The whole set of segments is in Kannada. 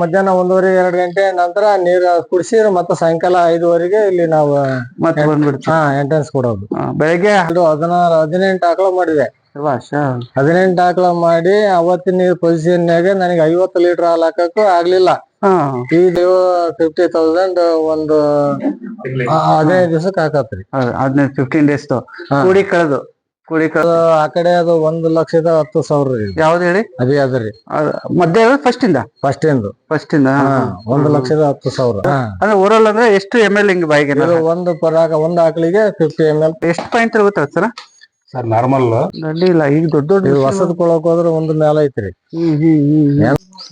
ಮಧ್ಯಾಹ್ನ ಒಂದೂವರೆ ಎರಡು ಗಂಟೆ ನಂತರ ನೀರು ಕುಡಿಸಿ ಮತ್ತೆ ಸಾಯಂಕಾಲ ಐದುವರೆಗೆ ಇಲ್ಲಿ ನಾವು ಮತ್ತೆ ಬಂದ್ಬಿಡ್ತೀವಿ ಹಾ ಎಂಟ್ರೆನ್ಸ್ ಕೊಡೋದು. ಬೆಳಿಗ್ಗೆ? ಅದು ಹದಿನಾರು ಹದಿನೆಂಟು ಆಕಳ ಮಾಡಿದೆ. ಹದಿನೆಂಟು ಆಕಳ ಮಾಡಿ ಅವತ್ತಿನ ಪೊಸಿಷನ್ಯಾಗ ನನಗೆ ಐವತ್ತು ಲೀಟರ್ ಹಾಲು ಹಾಕಕ್ಕೂ ಆಗ್ಲಿಲ್ಲ. ಇದು ಫಿಫ್ಟಿ ತೌಸಂಡ್ ಒಂದು ಹದಿನೈದು ದಿವಸಕ್ಕೆ ಹಾಕತ್ರಿ. ಹೌದು, ಹದಿನೈದು ಫಿಫ್ಟೀನ್ ಡೇಸ್. ಕೂಡಿ ಕಳೆದು. ಕಳೆದು ಅದು ಆ ಕಡೆ ಅದು ಒಂದ್ ಲಕ್ಷದ ಹತ್ತು ಸಾವಿರ ರೀ ಯಾವ್ದು ಹೇಳಿ? ಅದೇ ಅದ್ರಿ ಅದ್ ಮಧ್ಯ ಫಸ್ಟ್ ಇಂದ? ಫಸ್ಟ್ ಇಂದ. ಫಸ್ಟ್ ಇಂದ ಹಾ. ಒಂದು ಲಕ್ಷದ ಹತ್ತು ಸಾವಿರ. ಹಾ. ಅಂದ್ರೆ ಓವರಾಲ್ ಅಂದ್ರೆ ಎಷ್ಟು ಎಂ ಎಲ್ ಹಿಂಗ್ ಬಾಯಿಗೆ ಇದು ಒಂದು ಪರಾಗ ಒಂದ್ ಆಕಳಿಗೆ ಫಿಫ್ಟಿ ಎಂ ಎಲ್ ಎಷ್ಟು ಪಾಯಿಂಟ್ ಇರುತ್ತೆ ಸರ್? ಸರ್ ನಾರ್ಮಲ್ ದೊಡ್ಡ ಇಲ್ಲ ಈಗ ದೊಡ್ಡ ದೊಡ್ಡ ಇದು ಹೊಸದ್ ಕೊಳಕ್ ಹೋದ್ರೆ ಒಂದ್ ಮೇಲೆ ಐತ್ರಿ.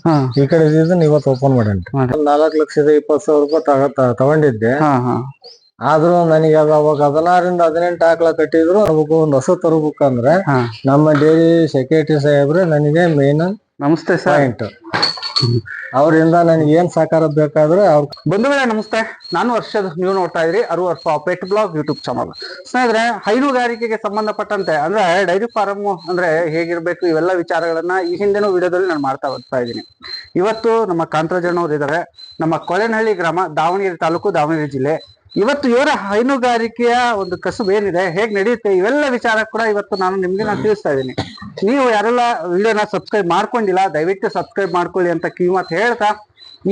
ಹಾ. ಈ ಕಡೆ ಇದನ್ನ ಇವತ್ತು ಓಪನ್ ಮಾಡೇನ್ರಿ. ಮಾಡಿ. ಒಂದ್ ನಾಲ್ಕು ಲಕ್ಷದ ಇಪ್ಪತ್ತು ಸಾವಿರ ರೂಪಾಯಿ ತಗ ತ- ತಗೊಂಡಿದ್ದೆ. ಹಾ ಹಾ. ಆದ್ರೂ ನನಗೆ ಅದ ಅವಾಗ ಹದಿನಾರಿಂದ ಹದಿನೆಂಟು ಆಕಳ ಕಟ್ಟಿದ್ರು. ಅವಾಗ ಒಂದು ಹೊಸ ತರಬೇಕಂದ್ರೆ ನಮ್ಮ ಡೈರಿ ಸೆಕ್ರೆಟರಿ ಸಾಹೇಬ್ರೆ ನನಗೆ ಮೇನ್ ನಮಸ್ತೆ ಸಾಯಿಂಟ್ ಪಾಯಿಂಟ್ ಅವರಿಂದ ನನಗೆ ಏನ್ ಸಹಕಾರ ಬೇಕಾದ್ರೆ ಅವ್ರು ಬಂಧುಗಳೇ ನಮಸ್ತೆ. ನಾನು ವರ್ಷದ ನೀವು ನೋಡ್ತಾ ಇದ್ರಿ ಅರು ವರ್ಷ ಪೆಟ್ ಬ್ಲಾಗ್ ಯೂಟ್ಯೂಬ್ ಚಾನಲ್ ಸ್ನೇಹಿತರೆ ಹೈನುಗಾರಿಕೆಗೆ ಸಂಬಂಧಪಟ್ಟಂತೆ ಅಂದ್ರೆ ಡೈರಿ ಫಾರಮ್ ಅಂದ್ರೆ ಹೇಗಿರ್ಬೇಕು ಇವೆಲ್ಲ ವಿಚಾರಗಳನ್ನ ಈ ಹಿಂದೆನೂ ವಿಡಿಯೋದಲ್ಲಿ ನಾನು ಮಾಡ್ತಾ ಹೋಗ್ತಾ ಇದ್ದೀನಿ. ಇವತ್ತು ನಮ್ಮ ಕಾಂತರಾಜಣ್ಣವ್ರು ಇದ್ದಾರೆ ನಮ್ಮ ಕೊಳೆನಹಳ್ಳಿ ಗ್ರಾಮ ದಾವಣಗೆರೆ ತಾಲೂಕು ದಾವಣಗೆರೆ ಜಿಲ್ಲೆ. ಇವತ್ತು ಇವರ ಹೈನುಗಾರಿಕೆಯ ಒಂದು ಕಸುಬು ಏನಿದೆ, ಹೇಗೆ ನಡೆಯುತ್ತೆ, ಇವೆಲ್ಲ ವಿಚಾರ ಕೂಡ ಇವತ್ತು ನಾನು ನಿಮ್ಗೆ ನಾನು ತಿಳಿಸ್ತಾ ಇದ್ದೀನಿ. ನೀವು ಯಾರೆಲ್ಲ ವಿಡಿಯೋನ ಸಬ್ಸ್ಕ್ರೈಬ್ ಮಾಡ್ಕೊಂಡಿಲ್ಲ, ದಯವಿಟ್ಟು ಸಬ್ಸ್ಕ್ರೈಬ್ ಮಾಡ್ಕೊಳ್ಳಿ ಅಂತ ಕಿವಿಮಾತು ಹೇಳ್ತಾ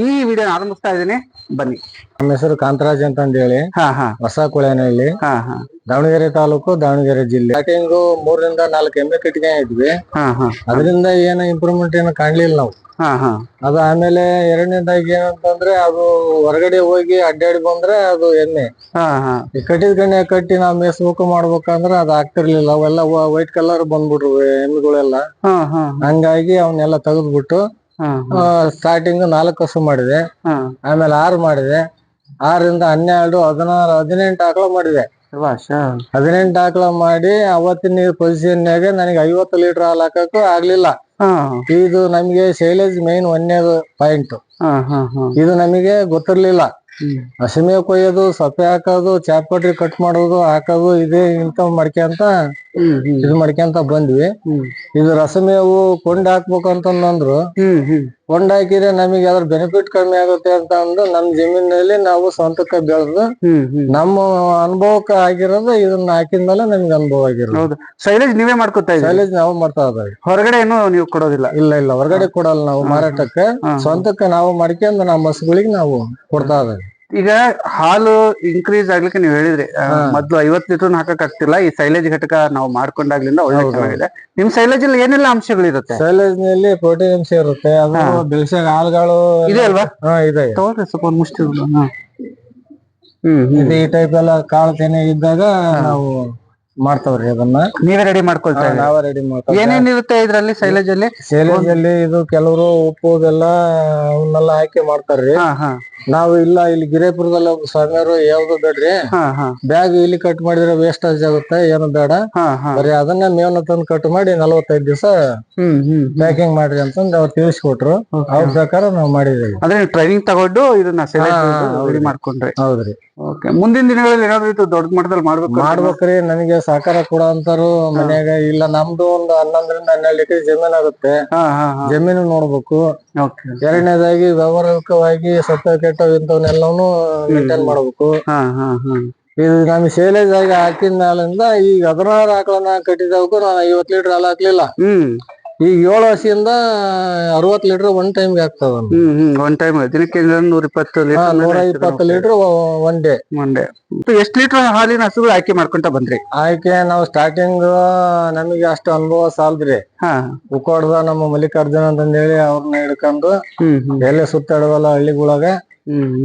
ಈ ವಿಡಿಯೋನ ಆರಂಭಿಸ್ತಾ ಇದ್ದೀನಿ. ಬನ್ನಿ. ನಮ್ಮ ಹೆಸರು ಕಾಂತರಾಜ್ ಅಂತ ಹೇಳಿ ಹಾ ಹಾ. ಹೊಸ ಕುಳೆನಹಳ್ಳಿ. ಹಾ ಹಾ. ದಾವಣಗೆರೆ ತಾಲೂಕು ದಾವಣಗೆರೆ ಜಿಲ್ಲೆ. ಸ್ಟಾರ್ಟಿಂಗ್ ಮೂರರಿಂದ ನಾಲ್ಕು ಎಮ್ಮೆ ಕಟ್ಟಿಗೆ ಇದ್ವಿ. ಹಾ ಹಾ. ಅದರಿಂದ ಏನು ಇಂಪ್ರೂವ್ಮೆಂಟ್ ಏನು ಕಾಣ್ಲಿಲ್ಲ ನಾವು. ಹಾ ಹಾ. ಅದು ಆಮೇಲೆ ಎರಡನೇದಾಗಿ ಏನಂತಂದ್ರೆ ಅದು ಹೊರಗಡೆ ಹೋಗಿ ಅಡ್ಡಾಡಿ ಬಂದ್ರೆ ಅದು ಎಣ್ಣೆ ಹಾ ಹಾ. ಈ ಕಟ್ಟಿದ ಗಣ್ಣೆ ಕಟ್ಟಿ ನಾವು ಮೇಸ್ಬೇಕು ಮಾಡ್ಬೇಕಂದ್ರೆ ಅದು ಆಗ್ತಿರ್ಲಿಲ್ಲ. ಅವೆಲ್ಲ ವೈಟ್ ಕಲರ್ ಬಂದ್ಬಿಟ್ರು ಎಮ್ಮೆಗಳೆಲ್ಲ. ಹಾ ಹಾ. ಹಂಗಾಗಿ ಅವನ್ನೆಲ್ಲ ತೆಗೆದ್ಬಿಟ್ಟು ಸ್ಟಾರ್ಟಿಂಗ್ ನಾಲ್ಕು ಹಸು ಮಾಡಿದೆ. ಆಮೇಲೆ ಆರು ಮಾಡಿದೆ. ಆರಿಂದ ಹನ್ನೆರಡು ಹದಿನಾರು ಹದಿನೆಂಟು ಆಕಳ ಮಾಡಿದೆ. ಹದಿನೆಂಟು ಆಕಳ ಮಾಡಿ ಅವತ್ತಿನ ಪೊಸಿಷನ್ಯಾಗ ನನಗೆ ಐವತ್ತು ಲೀಟರ್ ಹಾಲು ಹಾಕಕ್ಕೂ ಆಗ್ಲಿಲ್ಲ. ಇದು ನಮಗೆ ಶೈಲೇಜ್ ಮೇನ್ ಒಂದೇದು ಪಾಯಿಂಟ್ ಇದು ನಮಗೆ ಗೊತ್ತಿರ್ಲಿಲ್ಲ. ಹಸಿಮೆ ಕೊಯ್ಯೋದು ಸೊಪ್ಪೆ ಹಾಕೋದು ಚಾಪಟ್ರಿ ಕಟ್ ಮಾಡೋದು ಹಾಕೋದು ಇದೇ ಇನ್ಕಮ್ ಮಾಡ್ಕೊಂತ ಇದು ಮಾಡ್ಕೊಂತ ಬಂದ್ವಿ. ಇದು ರಸಮೇವು ಕೊಂಡ್ ಹಾಕ್ಬೇಕು ಅಂತಂದ್ರು ಕೊಂಡ ಹಾಕಿದ್ರೆ ನಮಗೆ ಅದ್ರ ಬೆನಿಫಿಟ್ ಕಮ್ಮಿ ಆಗುತ್ತೆ ಅಂತ ಅಂದು ನಮ್ ಜಮೀನಲ್ಲಿ ನಾವು ಸ್ವಂತಕ್ಕ ಬೆಳೆದು ನಮ್ಮ ಅನುಭವಕ್ಕೆ ಆಗಿರೋದು ಇದನ್ನ ಹಾಕಿದ್ಮೇಲೆ ನಮ್ಗೆ ಅನುಭವ ಆಗಿರೋದು. ಸೈಲೇಜ್ ಶೈಲೇಜ್ ನೀವೇ ಮಾಡ್ಕೊತಾ ಸೈಲೇಜ್ ಶೈಲೇಜ್ ನಾವು ಮಾಡ್ತಾ ಇದ್ದಾಗ ಹೊರಗಡೆ ಏನು ನೀವು ಕೊಡೋದಿಲ್ಲ? ಇಲ್ಲ ಇಲ್ಲ. ಹೊರಗಡೆ ಕೊಡಲ್ಲ ನಾವು ಮಾರಾಟಕ್ಕೆ. ಸ್ವಂತಕ್ಕ ನಾವು ಮಾಡ್ಕೊಂಡು ನಮ್ಮ ಹಸುಗಳಿಗೆ ನಾವು ಕೊಡ್ತಾ ಇದ್ದೀವಿ. ಈಗ ಹಾಲು ಇನ್ಕ್ರೀಸ್ ಆಗ್ಲಿಕ್ಕೆ ನೀವು ಹೇಳಿದ್ರಿ ಮೊದಲು ಐವತ್ ಲೀಟರ್ ಹಾಕಕ್ ಆಗ್ತಿಲ್ಲ ಈ ಸೈಲೇಜ್ ಘಟಕ ನಾವು ಮಾಡ್ಕೊಂಡಾಗ್ಲಿಂದ ಒಳ್ಳೆ. ಚೆನ್ನಾಗಿದೆ. ನಿಮ್ ಸೈಲೇಜ್ ಅಲ್ಲಿ ಏನೆಲ್ಲ ಅಂಶಗಳಿರುತ್ತೆ? ಸೈಲೇಜ್ನಲ್ಲಿ ಪ್ರೋಟೀನ್ ಅಂಶ ಇರುತ್ತೆ ಅದು. ಬೆಳೆಸಾಗ ಹಾಲುಗಳು ಇದೆ ಅಲ್ವಾ? ಹಾ ಇದೆ. ತಗೊಳ್ರಿ ಸ್ವಲ್ಪ ಒಂದು ಮುಷ್ಟಿ. ಹ್ಮ್ ಈ ಟೈಪ್ ಎಲ್ಲ ಕಾಳು ತೆನೆ ಇದ್ದಾಗ ನಾವು ಮಾಡ್ತಾವ್ರಿ ಅದನ್ನ. ನೀವೇ ರೆಡಿ ಮಾಡ್ಕೊಳ್ತಾ ನಾವೇ ರೆಡಿ ಮಾಡ್ತೀವಿ ಏನೇನಿರುತ್ತೆ ಇದ್ರಲ್ಲಿ ಸೈಲೇಜ್ ಅಲ್ಲಿ? ಸೈಲೇಜ್ ಅಲ್ಲಿ ಇದು ಕೆಲವರು ಉಪ್ಪು ಇದೆಲ್ಲ ಅವನ್ನೆಲ್ಲ ಹಾಕಿ ಮಾಡ್ತಾರ್ರಿ. ನಾವು ಇಲ್ಲ ಇಲ್ಲಿ ಗಿರೇಪುರದಲ್ಲಿ ಒಬ್ಬ ಸ್ವಾಮಿಯವರು ಯಾವ್ದು ಬೇಡ್ರಿ? ಬ್ಯಾಗ್ ಇಲ್ಲಿ ಕಟ್ ಮಾಡಿದ್ರೆ ವೇಸ್ಟೇಜ್ ಆಗುತ್ತೆ ಏನು ಬೇಡ. ಬರೀ ಅದನ್ನ ಮೇವನ್ನ ತಂದು ಕಟ್ ಮಾಡಿ ನಲವತ್ತೈದು ದಿವಸ ಪ್ಯಾಕಿಂಗ್ ಮಾಡ್ರಿ ಅಂತಂದು ಅವ್ರು ತಿಳಿಸ್ಕೊಟ್ರು. ಅವ್ರ ಪ್ರಕಾರ ನಾವು ಮಾಡಿದೀವಿ ಅಂದ್ರೆ ಟ್ರೈನಿಂಗ್ ತಗೊಂಡು ಇದನ್ನ. ಮಾಡ್ಕೊಂಡ್ರಿ. ಹೌದ್ರಿ. ಓಕೆ. ಮುಂದಿನ ದಿನಗಳಲ್ಲಿ ಏನಾದ್ರು ಇದು ದೊಡ್ಡ ಮಟ್ಟದಲ್ಲಿ ಮಾಡ್ಬೇಕು ಮಾಡ್ಬೇಕ್ರಿ. ನನಗೆ ಸಹಕಾರ ಕೊಡ ಅಂತಾರು ಮನ್ಯಾಗ ಇಲ್ಲ. ನಮ್ದು ಒಂದು ಹನ್ನೊಂದರಿಂದ ಹನ್ನೆರಡು ಎಕರೆ ಜಮೀನ್ ಆಗುತ್ತೆ. ಜಮೀನು ನೋಡ್ಬೇಕು. ಎರಡನೇದಾಗಿ ವ್ಯವಹಾರಿಕವಾಗಿ ಸತ್ತ ಕೆಟ್ಟ ಇಂಥವನ್ನೆಲ್ಲವೂ ಮೇಂಟೈನ್ ಮಾಡ್ಬೇಕು. ಹಾ ಹಾ ಹಾ. ಇದು ನಮ್ಗೆ ಸೇಲೇಜ್ ಆಗಿ ಹಾಕಿದ ಮೇಲಿಂದ ಈಗ ಹದಿನಾರು ಆಕಳನ್ನ ಕಟ್ಟಿದವಕ್ಕೂ ನಾನು ಐವತ್ತು ಲೀಟರ್ ಹಾಲು ಹಾಕ್ಲಿಲ್ಲ. ಹ್ಮ್. ಈಗ ಏಳು ವರ್ಷದಿಂದ ಅರವತ್ ಲೀಟರ್ ಒನ್ ಟೈಮ್ಗೆ ಆಗ್ತದ ಹ್ಮ್ ಹ್ಮ್ ಒನ್ ಟೈಮ್ ದಿನಕ್ಕೆ ನೂರ ಇಪ್ಪತ್ತು ಲೀಟರ್ ನೂರ ಇಪ್ಪತ್ತು ಲೀಟರ್ ಒನ್ ಡೇ ಮಂಡೆ ಎಷ್ಟ್ ಲೀಟರ್ ಹಾಲಿನ ಹಸುಗಳು ಆಯ್ಕೆ ಮಾಡ್ಕೊಂತ ಬಂದ್ರಿ? ಆಯ್ಕೆ ನಾವು ಸ್ಟಾರ್ಟಿಂಗ್ ನಮಗೆ ಅಷ್ಟು ಅನುಭವ ಸಾಲದ್ರಿ. ಹಾ. ಉಕ್ಕೋಡ್ದ ನಮ್ಮ ಮಲ್ಲಿಕಾರ್ಜುನ ಅಂತಂದೇಳಿ ಅವ್ರನ್ನ ಹಿಡ್ಕೊಂಡು ಹ್ಮ್ ಹ್ಮ್. ಎಲ್ಲಿ ಸುತ್ತಾಡವಲ್ಲ ಹಳ್ಳಿಗಳಾಗ.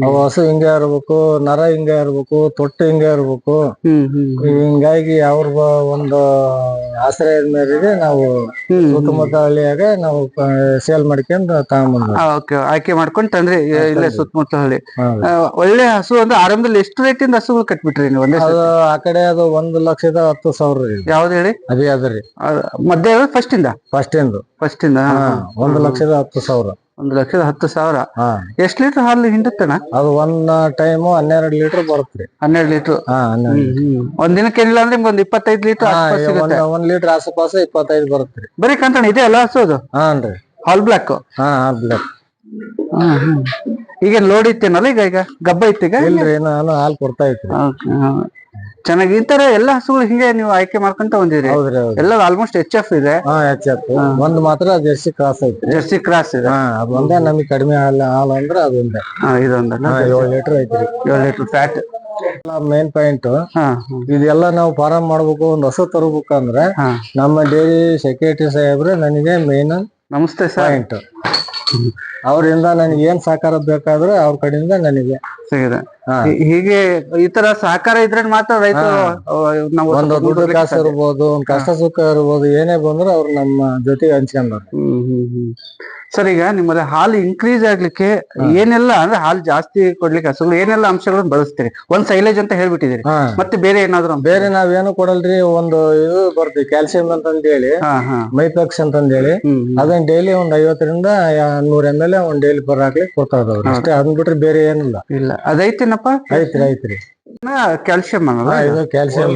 ಅವು ಹಸು ಹಿಂಗ ಇರ್ಬೇಕು ನರ ಹಿಂಗ ಇರ್ಬೇಕು ತೊಟ್ಟು ಹಿಂಗ ಇರ್ಬೇಕು. ಹಿಂಗಾಗಿ ಅವ್ರ ಒಂದು ಆಶ್ರಯದ ಮೇರೆಗೆ ನಾವು ಸುತ್ತಮುತ್ತ ಹಳ್ಳಿಯಾಗ ನಾವು ಸೇಲ್ ಮಾಡ್ಕೊಂಡು ತಗೊಂಡ್ಬಂದ್ವಿ ಓಕೆ. ಆಯ್ಕೆ ಮಾಡ್ಕೊಂಡ್ ತಂದ್ರಿ ಇಲ್ಲೇ ಸುತ್ತಮುತ್ತ ಹಳ್ಳಿ. ಒಳ್ಳೆ ಹಸು ಅಂದ್ರೆ ಆರಂಭದಲ್ಲಿ ಎಷ್ಟು ರೇಟಿಂದ ಹಸುಗಳು ಕಟ್ಬಿಟ್ರಿ ನೀವು ಒಂದೇ ಅದು ಆ ಕಡೆ ಅದು ಒಂದ್ ಲಕ್ಷದ ಹತ್ತು ಸಾವಿರ ರೀ ಯಾವ್ದು ಹೇಳಿ? ಅದೇ ಅದ್ರಿ ಮಧ್ಯ ಫಸ್ಟ್ ಇಂದ? ಫಸ್ಟ್ ಇಂದ. ಫಸ್ಟ್ ಇಂದ ಒಂದು ಲಕ್ಷದ ಹತ್ತು ಸಾವಿರ. ಒಂದು ಲಕ್ಷದ ಹತ್ತು ಸಾವಿರ. ಹಾ. ಎಷ್ಟ್ ಲೀಟರ್ ಹಾಲು ಹಿಂಡುತ್ತಣ್ಣ? ಅದು ಒಂದ್ ಟೈಮ್ ಹನ್ನೆರಡು ಲೀಟರ್ ಬರುತ್ತೆ. ಹನ್ನೆರಡು ಲೀಟರ್ ಹಾ ಹನ್ನೆರಡು ಒಂದ್ ದಿನಕ್ಕೆ ಏನಿಲ್ಲ ಅಂದ್ರೆ ನಿಮ್ಗೆ ಒಂದ್ ಇಪ್ಪತ್ತೈದು ಲೀಟರ್ ಹಾ ಸಿಗುತ್ತೆ. ಒಂದ್ ಒಂದ್ ಲೀಟರ್ ಆಸುಪಾಸ ಇಪ್ಪತ್ತೈದು ಬರುತ್ತ್ರಿ ಬರೀ ಕಂತಣ್ಣ ಇದೆ ಅಲ್ಲ ಹಸೋದು ಹಾನ್ರಿ ಹಾಲ್ ಬ್ಲಾಕ್. ಹಾ ಬ್ಲಾಕ್. ಈಗೇನ್ ಲೋಡ್ ಇತ್ತೇನಲ್ಲ ಈಗ ಈಗ? ಗಬ್ಬ ಇತ್ತೀಗ ಇಲ್ರಿ ನಾನು ಹಾಲು ಕೊಡ್ತಾ ಇತ್ತು. ಚೆನ್ನಾಗಿ ಈ ತರ ಎಲ್ಲ ಹಸುಗಳು ಹಿಂಗೆ ನೀವು ಆಯ್ಕೆ ಮಾಡ್ಕೊಂತ ಬಂದಿರಿ ಹೌದ್ರಿ ಎಲ್ಲ ಆಲ್ಮೋಸ್ಟ್ ಎಚ್ ಎಫ್ ಇದೆ. ಹಾ ಎಚ್ ಎಫ್ ಒಂದ್ ಮಾತ್ರ ಜರ್ಸಿ ಕ್ರಾಸ್ ಐತ್ರಿ ಜರ್ಸಿ ಕ್ರಾಸ್ ಇದೆ. ಹಾ ನಮಗೆ ಕಡಿಮೆ ಹಾಲು ಹಾಲು ಅಂದ್ರೆ ಅದೊಂದೇ ಹಾ, ಇದೊಂದಲ್ಲ ಹಾ ಏಳು ಲೀಟರ್ ಐತ್ರಿ ಏಳು ಲೀಟರ್ ಫ್ಯಾಟ್ ಮೇನ್ ಪಾಯಿಂಟ್ ಹಾ ಇದೆಲ್ಲ ನಾವು ಫಾರಂ ಮಾಡ್ಬೇಕು ಒಂದ್ ಹಸು ತರಬೇಕಂದ್ರೆ ಹಾ. ನಮ್ಮ ಡೈರಿ ಸೆಕ್ಯೂರಿಟಿ ಸಾಹೇಬ್ರೆ ನನಗೆ ಮೇನ್ ನಮಸ್ತೆ ಸರ್. ಪಾಯಿಂಟ್ ಅವರಿಂದ ನನಗೆ ಏನ್ ಸಹಕಾರ ಬೇಕಾದ್ರೆ ಅವ್ರ ಕಡೆಯಿಂದ ನನಗೆ. ಸಿಗಿದೆ. ಹೀಗೆ ಈ ತರ ಸಹಕಾರ ಇದ್ರೆ ಮಾತ್ರ ರೈತರು ನಾವು ಒಂದು ದುಡ್ಡು ಕಾಸು ಇರ್ಬೋದು ಒಂದ್ ಕಷ್ಟ ಸುಖ ಇರ್ಬೋದು ಏನೇ ಬಂದ್ರೆ ಅವ್ರು ನಮ್ಮ ಜೊತೆಗೆ ಹಂಚ್ಕೊಂಡಾರ ಸರ್ ಈಗ ನಿಮ್ಮಲ್ಲಿ ಹಾಲು ಇನ್ಕ್ರೀಸ್ ಆಗ್ಲಿಕ್ಕೆ ಏನೆಲ್ಲ ಅಂದ್ರೆ ಹಾಲು ಜಾಸ್ತಿ ಕೊಡ್ಲಿಕ್ಕೆ ಹಸುಗಳು ಏನೆಲ್ಲ ಅಂಶಗಳನ್ನ ಬಳಸ್ತೀರಿ? ಒಂದ್ ಸೈಲೇಜ್ ಅಂತ ಹೇಳ್ಬಿಟ್ಟಿದ್ರಿ ಮತ್ತೆ ಬೇರೆ ಏನಾದ್ರು? ಬೇರೆ ನಾವೇನು ಕೊಡಲ್ರಿ ಒಂದು ಇದು ಬರ್ತೀವಿ ಕ್ಯಾಲ್ಸಿಯಂ ಅಂತಂದೇಳಿ ಮೈಪೆಕ್ಸ್ ಅಂತಂದೇಳಿ. ಅದನ್ನ ಡೈಲಿ ಒಂದ್ ಐವತ್ತರಿಂದ ನೂರ ಎಂ ಎಲ್ ಒಂದ್ ಡೈಲಿ ಪರ್ ಹಾಕ್ಲಿಕ್ಕೆ ಕೊಡ್ತಾ ಇದಾವ್ರಿ ಅಷ್ಟೇ ಅದನ್ ಬಿಟ್ರೆ ಬೇರೆ ಏನಿಲ್ಲ. ಇಲ್ಲ. ಅದೈತೇನಪ್ಪ ಐತ್ರಿ ಐತ್ರಿ. ಕ್ಯಾಲ್ಸಿಯಂ ಅನ್ನೋದು ಇದು ಕ್ಯಾಲ್ಸಿಯಂ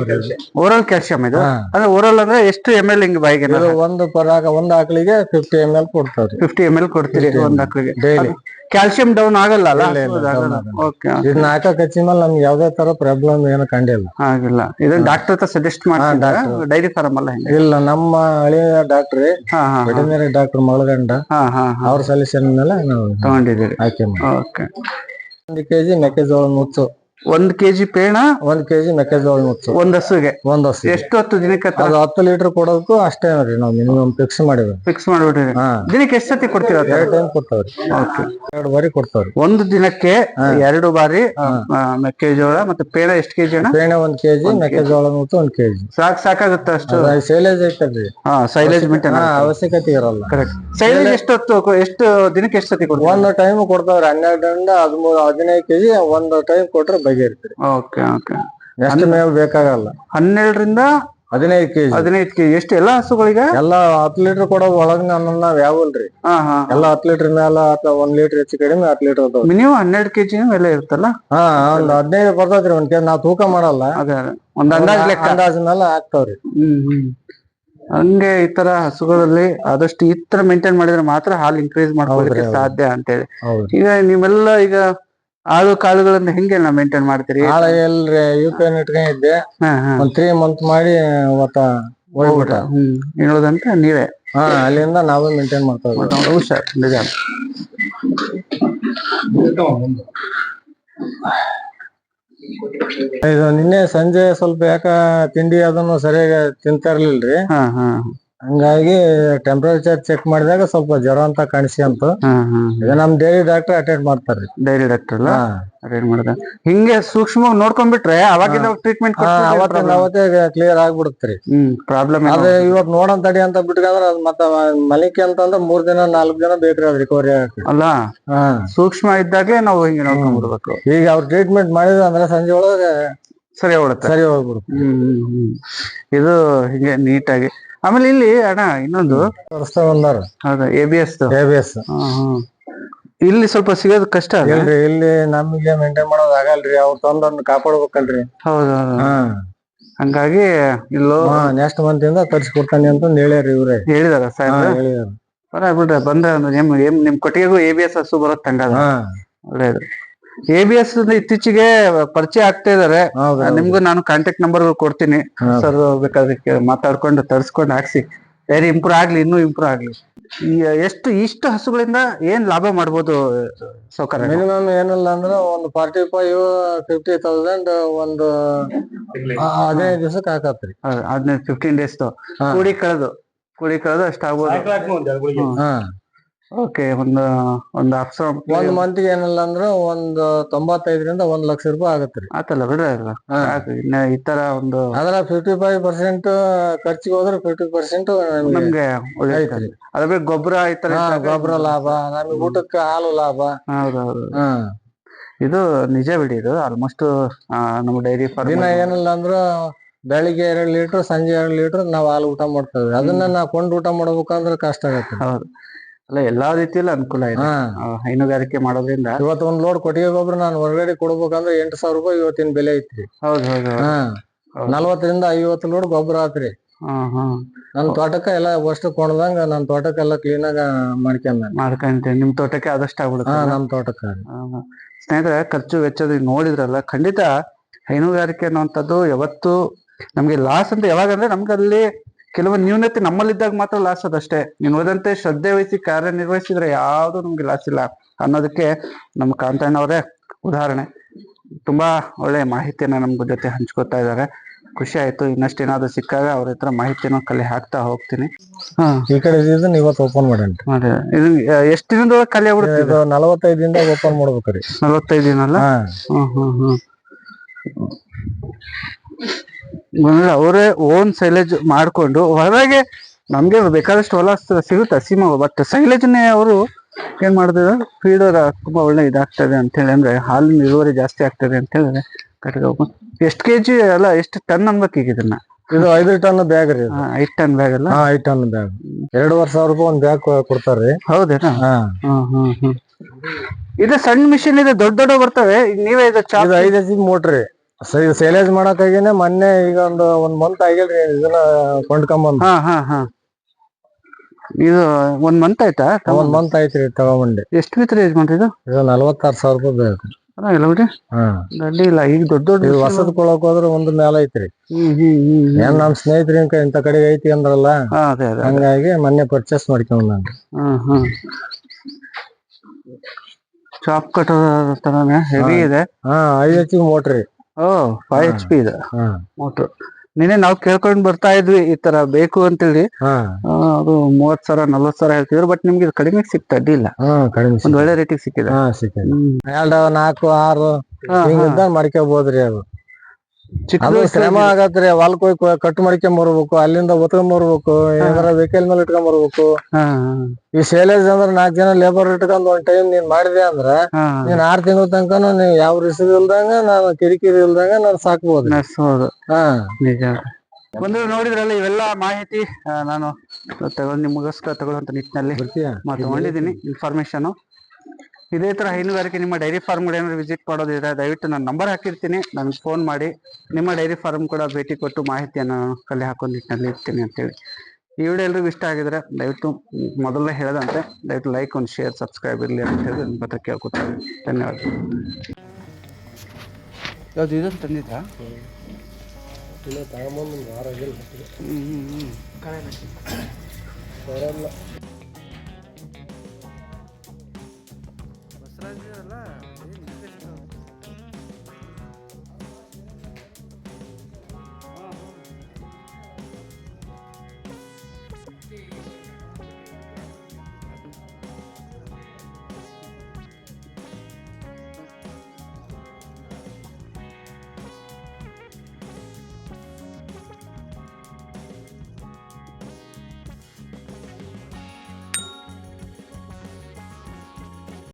ಓರಲ್ ಕ್ಯಾಲ್ಸಿಯಂ ಇದು. ಅಂದ್ರೆ ಓರಲ್ ಅಂದ್ರೆ ಎಷ್ಟು ಎಂ ಎಲ್ ಹಿಂಗ್ ಬಾಯಿಗೆ ಇದು ಒಂದು ಪರಾಗ ಒಂದ್ ಆಕಳಿಗೆ ಫಿಫ್ಟಿ ಎಂ ಎಲ್ ಕೊಡ್ತಾವ್ರಿ ಫಿಫ್ಟಿ ಎಂ ಎಲ್ ಕೊಡ್ತೀರಿ ಒಂದ್ ಆಕಳಿಗೆ. ಡೈಲಿ ಕ್ಯಾಲ್ಸಿಯಂ ಡೌನ್ ಆಗಲ್ಲ ಅಲ್ಲ? ಇದನ್ನ ಹಾಕಕ್ ಮೇಲೆ ನಮ್ಗೆ ಯಾವ್ದೇ ತರ ಪ್ರಾಬ್ಲಮ್ ಏನು ಕಂಡಿಲ್ಲ. ಆಗಿಲ್ಲ ಇದನ್ನ ಡಾಕ್ಟರ್ ಹತ್ರ ಸಜೆಸ್ಟ್ ಮಾಡ್ತಾರೆ ಡೈರಿ ಫಾರ್ಮ್ ಅಲ್ಲ ಇಲ್ಲ ನಮ್ಮ ಹಳೆಯ ಡಾಕ್ಟ್ರಿ ವೆಟರ್ನರಿ ಡಾಕ್ಟರ್ ಮಳಗಂಡ ಅವ್ರ ಸೊಲ್ಯೂಷನ್ ಮೇಲೆ ನಾವು ತಗೊಂಡಿದ್ದೀರಿ. ಆಯ್ಕೆ ಮಾಡಿ ಒಂದು ಕೆಜಿ ಮೆಕ್ಕೆಜೋಳ ನುಚ್ಚು ಒಂದ್ ಕೆಜಿ ಪೇಣ ಒಂದ್ ಕೆಜಿ ಮೆಕ್ಕೆಜೋಳ ನುಚ್ಚು ಒಂದ್ ಹಸುಗೆ. ಒಂದ್ ಹಸು ಎಷ್ಟು ಹತ್ತು ದಿನಕ್ಕೆ ಅದು ಹತ್ತು ಲೀಟರ್ ಕೊಡೋದಕ್ಕೂ ಅಷ್ಟೇ ರೀ ನಾವು ಮಿನಿಮಮ್ ಫಿಕ್ಸ್ ಮಾಡಿದ್ವಿ ಫಿಕ್ಸ್ ಮಾಡ್ಬಿಟ್ಟಿರಿ. ಹಾ. ದಿನಕ್ಕೆ ಎಷ್ಟು ಸತಿ ಕೊಡ್ತೀರಾ ಎರಡು ಟೈಮ್ ಕೊಡ್ತಾವ್ರಿ. ಎರಡು ಬಾರಿ ಕೊಡ್ತಾವ್ರಿ. ಒಂದು ದಿನಕ್ಕೆ ಎರಡು ಬಾರಿ ಆ, ಮೆಕ್ಕೆಜೋಳ ಮತ್ತೆ ಪೇಣ ಎಷ್ಟು ಕೆಜಿ ಅಣ್ಣ? ಬೇಣೆ ಒಂದ್ ಕೆಜಿ ಮೆಕ್ಕೆಜೋಳ ನುಚ್ಚು ಒಂದ್ ಕೆಜಿ. ಸಾಕ್ ಸಾಕಾಗುತ್ತೆ ಅಷ್ಟು? ಸೈಲೇಜ್ ಐತಲ್ರಿ. ಹಾ ಸೈಲೇಜ್ ಮೇಂಟೈನ್ ಹಾ ಅವಶ್ಯಕತೆ ಇರಲ್ಲ. ಕರೆಕ್ಟ್ ಸೈಲೇಜ್ ಎಷ್ಟು ಹೊತ್ತು ಕೊ- ಎಷ್ಟು ದಿನಕ್ಕೆ ಎಷ್ಟು ಸತಿ ಕೊಡ್ತಾರೆ? ಒಂದ್ ಟೈಮ್ ಕೊಡ್ತಾವ್ರಿ ಹನ್ನೆರಡರಿಂದ ಹದಿಮೂರು ಹದಿನೈದು ಕೆಜಿ ಒಂದ್ ಟೈಮ್ ಕೊಟ್ರೆ ಓಕೆ ಓಕೆ. ಮೇವು ಬೇಕಾಗಲ್ಲ. ಹನ್ನೆರಡರಿಂದ ಹದಿನೈದು ಕೆಜಿ. ಹದಿನೈದು ಕೆಜಿ. ಎಷ್ಟು ಎಲ್ಲಾ ಹಸುಗಳಿಗೆ? ಎಲ್ಲಾ ಹತ್ತು ಲೀಟರ್ ಕೊಡೋ ಒಳಗ ನಾವ್ ಯಾವಲ್ರಿ ಹಾ ಹಾ. ಎಲ್ಲಾ ಹತ್ತು ಲೀಟರ್ ಮೇಲೆ ಅಥವಾ ಒಂದ್ ಲೀಟರ್ ಹೆಚ್ಚು ಕಡಿಮೆ ಹತ್ತು ಲೀಟರ್ ಅದಾವ ಮಿನಿಮಮ್ ಹನ್ನೆರಡು ಕೆಜಿ ಎಲ್ಲ ಇರುತ್ತಲ್ಲ? ಹಾ ಒಂದ್ ಹದಿನೈದು ಬರ್ತೈತ್ರಿ ಒಂದ್ ಕೆಜಿ. ನಾವ್ ತೂಕ ಮಾಡಲ್ಲ. ಅದೇ. ಒಂದ್ ಅಂದಾಜ್ ಲೆಕ್ಕ. ಅಂದಾಜ್ ಮೇಲೆ ಆಗ್ತಾವ್ರಿ. ಹ್ಮ್ ಹ್ಮ್. ಹಂಗೆ ಈ ತರ ಹಸುಗಳಲ್ಲಿ ಆದಷ್ಟು ಈ ತರ ಮೇಂಟೈನ್ ಮಾಡಿದ್ರೆ ಮಾತ್ರ ಹಾಲು ಇನ್ಕ್ರೀಸ್ ಮಾಡ್ಕೊಳ್ಳಿಕ್ಕೆ ಸಾಧ್ಯ ಅಂತ ಹೇಳಿ ಈಗ ನೀವೆಲ್ಲ ಈಗ ಆಳು ಕಾಳುಗಳನ್ನ ಹೆಂಗೆ ಮೇಂಟೈನ್ ಮಾಡ್ತೀರಿ? ಆಳ ಎಲ್ರಿ ಯು ಪಿ ಎನ್ ಇಟ್ಕೊಂಡಿದ್ದೆ. ಹಾ ಹಾ. ಒಂದ್ ತ್ರೀ ಮಂತ್ ಮಾಡಿ ಅವತ್ತ ಹೋಗ್ಬಿಟ್ಟ. ಹ್ಮ್. ಹೇಳೋದಂತ ನೀವೇ. ಹಾ ಅಲ್ಲಿಂದ ನಾವೇ ಮೇಂಟೈನ್ ಮಾಡ್ತಾ ಇದ್ವಿ. ಹುಷಾರ್ ನಿಜ. ಇದು ನಿನ್ನೆ ಸಂಜೆ ಸ್ವಲ್ಪ ಯಾಕ ತಿಂಡಿ ಅದನ್ನು ಸರಿಯಾಗಿ ತಿಂತಾ ಇರ್ಲಿಲ್ರಿ? ಹಾ ಹಾ. ಹಂಗಾಗಿ ಟೆಂಪರೇಚರ್ ಚೆಕ್ ಮಾಡಿದಾಗ ಸ್ವಲ್ಪ ಜ್ವರ ಅಂತ ಕಾಣಿಸ್ಕೊಂತು ಅಂತ. ನಮ್ ಡೈರಿ ಡಾಕ್ಟರ್ ಅಟೆಂಡ್ ಮಾಡ್ತಾರೆ. ಡೈರಿ ಡಾಕ್ಟರ್ ಅಲ್ಲ? ಅರೇಂಜ್ ಮಾಡಿದ ಹಿಂಗೆ ಸೂಕ್ಷ್ಮವಾಗಿ ನೋಡ್ಕೊಂಡ್ಬಿಟ್ರೆ ಅವಾಗಿಂದ ಟ್ರೀಟ್ಮೆಂಟ್ ಅವತ್ತೇ ಕ್ಲಿಯರ್ ಆಗ್ಬಿಡುತ್ತ್ರಿ ಹ್ಮ್ ಪ್ರಾಬ್ಲಮ್ ಅದೇ ಇವಾಗ ನೋಡನ್ ತಡಿ ಅಂತ ಬಿಟ್ಕಂದ್ರೆ ಅದ್ ಮತ್ತ ಮಲಿಕೆ ಅಂತಂದ್ರೆ ಮೂರ್ ದಿನ ನಾಲ್ಕು ದಿನ ಬೇಕ್ರಿ ಅದ್ ರಿಕವರಿ ಆಗಕ್ಕೆ ಅಲ್ಲ? ಸೂಕ್ಷ್ಮ ಇದ್ದಾಗ್ಲೇ ನಾವು ಹಿಂಗೆ ನೋಡ್ಕೊಂಡ್ಬಿಡ್ಬೇಕು ಈಗ ಅವ್ರ ಟ್ರೀಟ್ಮೆಂಟ್ ಮಾಡಿದ್ರೆ ಅಂದ್ರೆ ಸಂಜೆ ಒಳಗೆ ಸರಿ ಹೋಗುತ್ತೆ ಸರಿ ಹೋಗ್ಬಿಡುತ್ತೆ. ಹ್ಮ್ ಹ್ಮ್ ಹ್ಮ್. ಇದು ಹಿಂಗೆ ನೀಟಾಗಿ ಆಮೇಲೆ ಇಲ್ಲಿ ಅಣ್ಣ ಇನ್ನೊಂದು. ತೋರಿಸ್ತಾ ಬಂದಾರ ಹೌದಾ A B S A B S ಇಲ್ಲಿ ಸ್ವಲ್ಪ ಸಿಗೋದು ಕಷ್ಟ? ಇಲ್ರಿ ಇಲ್ಲಿ ನಮಗೆ ಮೇಂಟೈನ್ ಮಾಡೋದ್ ಆಗಲ್ರಿ. ಅವ್ರು ತಂದೊಂದು ಕಾಪಾಡ್ಬೇಕಲ್ರಿ. ಹೌದು ಹಂಗಾಗಿ ಇಲ್ಲೋ ನೆಕ್ಸ್ಟ್ ಮಂತ್ ಇಂದ ತರ್ಸ್ಕೊಡ್ತಾನೆ ಅಂತ ಹೇಳ್ಯಾರಿ ಇವ್ರೆ. ಹೇಳಿದಾರ ಸಾಹೇಬ್ರ ಹೇಳಿದಾರ. ಬರ ಬಿಡ್ರಿ ಬಂದ್ರೆ ಒಂದು ನಿಮ್ ನಿಮ್ ಕೊಟ್ಟಿಗೆಗೂ ಎ ಬಿ ಎಸ್ ಹಸು ಬರುತ್ತೆ ಹಾ. ಒಳ್ಳೇದು. ಎ ಬಿ ಎಸ್ ಇತ್ತೀಚೆಗೆ ಪರಿಚಯ ಆಗ್ತಾ ಇದಾರೆ ನಿಮ್ಗೂ ನಾನು ಕಾಂಟ್ಯಾಕ್ಟ್ ನಂಬರ್ ಕೊಡ್ತೀನಿ. ಸರ್ ಬೇಕಾದ್ರೆ ಮಾತಾಡ್ಕೊಂಡು ತರಿಸ್ಕೊಂಡು ಹಾಕ್ಸಿ. ಬೇರೆ ಇಂಪ್ರೂವ್ ಆಗ್ಲಿ ಇನ್ನೂ ಇಂಪ್ರೂವ್ ಆಗ್ಲಿ. ಈ ಎಷ್ಟು ಇಷ್ಟು ಹಸುಗಳಿಂದ ಏನ್ ಲಾಭ ಮಾಡ್ಬೋದು ಸೌಕರ್ಯ? ಮಿನಿಮಮ್ ಏನಿಲ್ಲ ಅಂದ್ರೆ ಒಂದು ಫಾರ್ಟಿ ಫೈವ್ ಫಿಫ್ಟಿ ತೌಸಂಡ್ ಒಂದು ಹದಿನೈದು ದಿವಸಕ್ಕೆ ಹಾಕತ್ರಿ. ಹದಿನೈದು ಫಿಫ್ಟೀನ್ ಡೇಸ್. ಕೂಡಿ ಕಳೆದು ಕೂಡಿ ಕಳೆದು ಅಷ್ಟಾಗ್ಬೋದು ಹಾ. ಓಕೆ ಒಂದು ಒಂದು ಹಾಫ್ ಒಂದ್ ಮಂತ್ಗೆ ಏನಿಲ್ಲ ಅಂದ್ರೆ ಒಂದು ತೊಂಬತ್ತೈದರಿಂದ ಒಂದ್ ಲಕ್ಷ ರೂಪಾಯಿ ಆಗತ್ರಿ ಆತಲ್ಲ ಬಿಡ್ರಿ ಅಲ್ಲ. ಇನ್ನ ಈ ತರ ಒಂದು ಅದ್ರ ಫಿಫ್ಟಿ ಫೈವ್ ಪರ್ಸೆಂಟ್ ಖರ್ಚಿಗೆ ಹೋದ್ರೆ ಫಿಫ್ಟಿ ಪರ್ಸೆಂಟ್ ನಮ್ಗೆ ಅದ್ರ ಗೊಬ್ಬರ ಈ ತರ ಗೊಬ್ಬರ ಲಾಭ ನಮ್ಗೆ ಊಟಕ್ಕೆ ಹಾಲು ಲಾಭ. ಹೌದೌದು. ಹಾ. ಇದು ನಿಜ ಬಿಡಿ ಇದು ಆಲ್ಮೋಸ್ಟ್ ನಮ್ಮ ಡೈರಿ ದಿನ ಫಾರ್ಮ್ ಏನಿಲ್ಲ ಅಂದ್ರೆ ಬೆಳಿಗ್ಗೆ ಎರಡು ಲೀಟರ್ ಸಂಜೆ ಎರಡು ಲೀಟರ್ ನಾವ್ ಹಾಲು ಊಟ ಮಾಡ್ತೇವೆ. ಅದನ್ನ ನಾವ್ ಕೊಂಡ್ ಊಟ ಮಾಡ್ಬೇಕಂದ್ರೆ ಕಷ್ಟ ಆಗತ್ತೆ. ಹೌದು. ಅಲ್ಲ ಎಲ್ಲಾ ರೀತಿಯಲ್ಲಿ ಅನುಕೂಲ ಇದೆ. ಹಾ. ಹೈನುಗಾರಿಕೆ ಮಾಡೋದ್ರಿಂದ ಇವತ್ತು ಒಂದ್ ಲೋಡ್ ಕೊಟ್ಟಿಗೆ ಗೊಬ್ಬರ ನಾನು ಹೊರಗಡೆ ಕೊಡ್ಬೇಕಂದ್ರೆ ಎಂಟು ಸಾವಿರ ರೂಪಾಯಿ ಇವತ್ತಿನ ಬೆಲೆ ಐತ್ರಿ. ಹೌದು ಹೌದು. ಹಾ. ಹೌದು. ನಲ್ವತ್ತರಿಂದ ಐವತ್ತು ಲೋಡ್ ಗೊಬ್ಬರ ಆತ್ರಿ. ಹಾ ಹಾ. ನನ್ ತೋಟಕ್ಕ ಎಲ್ಲ ಅಷ್ಟು ಕೊಂಡ್ದಂಗ ನನ್ ತೋಟಕ್ಕೆಲ್ಲ ಕ್ಲೀನ್ ಆಗ ಮಾಡ್ಕೊಂಡ್ ಮಾಡ್ಕೊಂತೀನಿ ನಿಮ್ ತೋಟಕ್ಕೆ ಆದಷ್ಟು ಆಗ್ಬಿಡುತ್ತೆ ಹಾ ಅಲ್ಲ? ನಮ್ ತೋಟಕ್ಕ ಆ, ಸ್ನೇಹಿತರೆ ಖರ್ಚು ವೆಚ್ಚದ ನೋಡಿದ್ರಲ್ಲ ಖಂಡಿತ ಹೈನುಗಾರಿಕೆ ಅನ್ನುವಂಥದ್ದು ಯಾವತ್ತು ನಮ್ಗೆ ಲಾಸ್ ಅಂತ ಯಾವಾಗ ಅಂದ್ರೆ ನಮ್ಗೆ ಅಲ್ಲಿ ಕೆಲವೊಂದು ನ್ಯೂನತೆ ನಮ್ಮಲ್ಲಿದ್ದಾಗ ಮಾತ್ರ ಲಾಸ್ ಅದಷ್ಟೇ ನೀನು ಹೋದಂತೆ ಶ್ರದ್ಧೆ ವಹಿಸಿ ಕಾರ್ಯನಿರ್ವಹಿಸಿದ್ರೆ ಯಾವುದು ನಮ್ಗೆ ಲಾಸ್ ಇಲ್ಲ. ಅನ್ನೋದಕ್ಕೆ ನಮ್ಮ ಕಾಂತಣ್ಣವರೇ ಉದಾಹರಣೆ. ತುಂಬಾ ಒಳ್ಳೆ ಮಾಹಿತಿಯನ್ನ ನಮ್ಮ ಜೊತೆ ಹಂಚ್ಕೋತಾ ಇದ್ದಾರೆ. ಖುಷಿ ಆಯ್ತು. ಇನ್ನಷ್ಟೇನಾದ್ರು ಸಿಕ್ಕಾಗ ಅವ್ರ ಹತ್ರ ಮಾಹಿತಿನ ಕಲೆ ಹಾಕ್ತಾ ಹೋಗ್ತೀನಿ. ಈ ಕಡೆ ಇದನ್ನ ಇವತ್ತು ಓಪನ್ ಇದು ಎಷ್ಟು ದಿನದೊಳಗೆ ಖಾಲಿ ಆಗ್ಬಿಡುತ್ತೆ ಇದು? ನಲವತ್ತೈದಿಂದ ಓಪನ್ ಮಾಡ್ಬೇಕ್ರಿ. ನಲವತ್ತೈದು ದಿನ ಅಲ್ಲ ಹ್ಮ್ ಹ್ಮ್ ಹ್ಮ್. ಅವರೇ ಓನ್ ಸೈಲೇಜ್ ಮಾಡ್ಕೊಂಡು ಹೊರಗೆ ನಮ್ಗೆ ಬೇಕಾದಷ್ಟು ಹೊಲ ಸಿಗುತ್ತೆ ಸೀಮ ಬಟ್ ಸೈಲೇಜ್ನೇ ಅವರು ಏನ್ ಮಾಡಿದ್ರು ಫೀಡರ್ ತುಂಬಾ ಒಳ್ಳೆ ಇದಾಗ್ತದೆ ಅಂತ ಹೇಳಿ ಅಂದ್ರೆ ಹಾಲಿನ ಇಳುವರಿ ಜಾಸ್ತಿ ಆಗ್ತದೆ ಅಂತ ಹೇಳಿದ್ರೆ ಕಟ್ಟಿಗೆ ಎಷ್ಟು ಕೆಜಿ ಅಲ್ಲ ಎಷ್ಟು ಟನ್ ಅನ್ಬೇಕು ಈಗ ಇದನ್ನ? ಇದು ಐದು ಟನ್ ಬ್ಯಾಗ್ ರೀ ಐದ್ ಟನ್ ಬ್ಯಾಗ್ ಅಲ್ಲ? ಐದು ಟನ್ ಬ್ಯಾಗ್ ಎರಡೂವರೆ ಸಾವಿರ ರೂಪಾಯಿ ಒಂದ್ ಬ್ಯಾಗ್ ಕೊಡ್ತಾರ್ರಿ ಹೌದೇನಾ? ಹಾ. ಹ್ಮ್ ಹ್ಮ್ ಹ್ಮ್. ಇದು ಸಣ್ಣ ಮಿಷಿನ್ ಇದೆ ದೊಡ್ಡ ದೊಡ್ಡ ಬರ್ತವೆ. ಈಗ ನೀವೇ ಇದು ಐದು ಎಚ್ ಮೋಟ್ರಿ ಸೇಲೇಜ್ ಮಾಡಕಾಗಿನ ಮೊನ್ನೆ ಈಗ ಒಂದು ಒಂದ್ ಮಂತ್ ಆಗಿಲ್ರಿ ಇದನ್ನ ಕೊಂಡ್ಕೊಂಬಂದ್. ಹಾ ಹಾ ಹಾ. ಇದು ಒಂದ್ ಮಂತ್ ಆಯ್ತಾ? ಒಂದ್ ಮಂತ್ ಆಯ್ತ್ರಿ ತಗೊಂಬಂಡಿ ಎಷ್ಟು ಬಿತ್ತರಿ ಯಜಮಾನ್ರಿ ಇದು? ಇದು ನಲ್ವತ್ತಾರು ಸಾವಿರ ರೂಪಾಯಿ ಬೇಕು ಹಾ. ಈಗ ದೊಡ್ಡ ದೊಡ್ಡ ಇದು ಹೊಸದ್ ಕೊಳಕ್ ಹೋದ್ರೆ ಒಂದ್ ಮೇಲೆ ಐತ್ರಿ. ಹ್ಮ್ ಹ್ಮ್ ಹ್ಮ್ ಏನ್ ನಮ್ ಸ್ನೇಹಿತರಿ ಇಂತ ಕಡೆ ಐತಿ ಅಂದ್ರಲ್ಲ ಹಾ, ಅದೇ ಅದೇ ಹಂಗಾಗಿ ಮೊನ್ನೆ ಪರ್ಚೇಸ್ ಮಾಡ್ಕೊಂಡ್ ಹ್ಮ್ ಚಾಪ್ ಕಟ್ಟೋದ್ರಿ ತರಾನೇ ಹೆವಿ ಇದೆ. ಹಾ ಐದ್ ಎಚ್ ಮೋಟ್ರಿ ಓ ಫೈವ್ ಎಚ್ ಪಿ ಇದೆ ಮೋಟರ್. ನಿನ್ನೆ ನಾವು ಕೇಳ್ಕೊಂಡ್ ಬರ್ತಾ ಇದ್ವಿ ಈ ತರ ಬೇಕು ಅಂತೇಳಿ. ಅದು ಮೂವತ್ ಸಾವಿರ ನಲ್ವತ್ ಸಾವಿರ ಹೇಳ್ತಿದ್ರು ಬಟ್ ನಿಮ್ಗೆ ಇದು ಕಡಿಮೆ ಸಿಕ್ತಾ ಅಡ್ಡಿಲ್ಲ ಕಡಿಮೆ ಒಂದ್ ಒಳ್ಳೆ ರೇಟಿಗೆ ಸಿಕ್ಕಿದೆ. ಎರಡು ನಾಲ್ಕು ಆರು ಮಾಡ್ಕೋಬಹುದ್ರಿ ಅದು. ಅದು ಶ್ರಮ ಆಗತ್ರಿ ಹೊಲ್ಕ್ ಹೋಗಿ ಕಟ್ ಮಾಡ್ಕೊಂಡ್ ಬರ್ಬೇಕು ಅಲ್ಲಿಂದ ಒತ್ಕೊಂಡ್ ಬರ್ಬೇಕು ಏನಾರ ವೆಹಿಕಲ್ ಮೇಲೆ ಇಟ್ಕೊಂಡ್ ಬರ್ಬೇಕು. ಈ ಸೇಲೇಜ್ ಅಂದ್ರ ನಾಲ್ಕ್ ಜನ ಲೇಬರ್ ಇಟ್ಕೊಂಡ್ ಒಂದ್ ಟೈಮ್ ನೀನ್ ಮಾಡಿದೆ ಅಂದ್ರ ನೀನ್ ಆರ್ ತಿಂಗಳ ತನಕನು ನೀ ಯಾವ ರಿಸ್ಕ್ ಇಲ್ದಂಗ ನಾನು ಕಿರಿಕಿರಿ ಇಲ್ದಂಗ ನಾನು ಸಾಕ್ಬೋದು. ಹಾ. ನಿಜ ಒಂದು ನೋಡಿದ್ರಲ್ಲ ಇವೆಲ್ಲ ಮಾಹಿತಿ ನಾನು ತಗೊಂಡು ನಿಮಗೋಸ್ಕರ ತಗೊಳ್ಳುವಂತ ನಿಟ್ಟಿನಲ್ಲಿ ತಗೊಂಡಿದ್ದೀನಿ ಇನ್ಫಾರ್ಮೇಶನ್ ಇದೇ ತರ ಹೈನುಗಾರಿಕೆ ನಿಮ್ಮ ಡೈರಿ ಫಾರ್ಮ್ ಏನಾದ್ರು ವಿಸಿಟ್ ಮಾಡೋದಿದ್ರೆ ದಯವಿಟ್ಟು ನಾನು ನಂಬರ್ ಹಾಕಿರ್ತೀನಿ. ನನಗೆ ಫೋನ್ ಮಾಡಿ. ನಿಮ್ಮ ಡೈರಿ ಫಾರ್ಮ್ ಕೂಡ ಭೇಟಿ ಕೊಟ್ಟು ಮಾಹಿತಿಯನ್ನು ಕಲೆ ಹಾಕೋ ನಿಟ್ಟಿನಲ್ಲಿ ಇರ್ತೀನಿ ಅಂತೇಳಿ. ಈ ವಿಡಿಯೋ ಎಲ್ರಿಗೂ ಇಷ್ಟ ಆಗಿದ್ರೆ ದಯವಿಟ್ಟು ಮೊದಲನೇ ಮೊದಲೇ ಹೇಳದಂತೆ ದಯವಿಟ್ಟು ಲೈಕ್ ಒಂದು ಶೇರ್ ಸಬ್ಸ್ಕ್ರೈಬ್ ಇರಲಿ ಅಂತ ಹೇಳಿ ನಿಮ್ಮ ಹತ್ರ ಕೇಳ್ಕೊತೀನಿ ಧನ್ಯವಾದ ಯಾವ್ದು ಇದನ್ನು ತಂದಿದ್ರಾ? ಅಲ್ಲ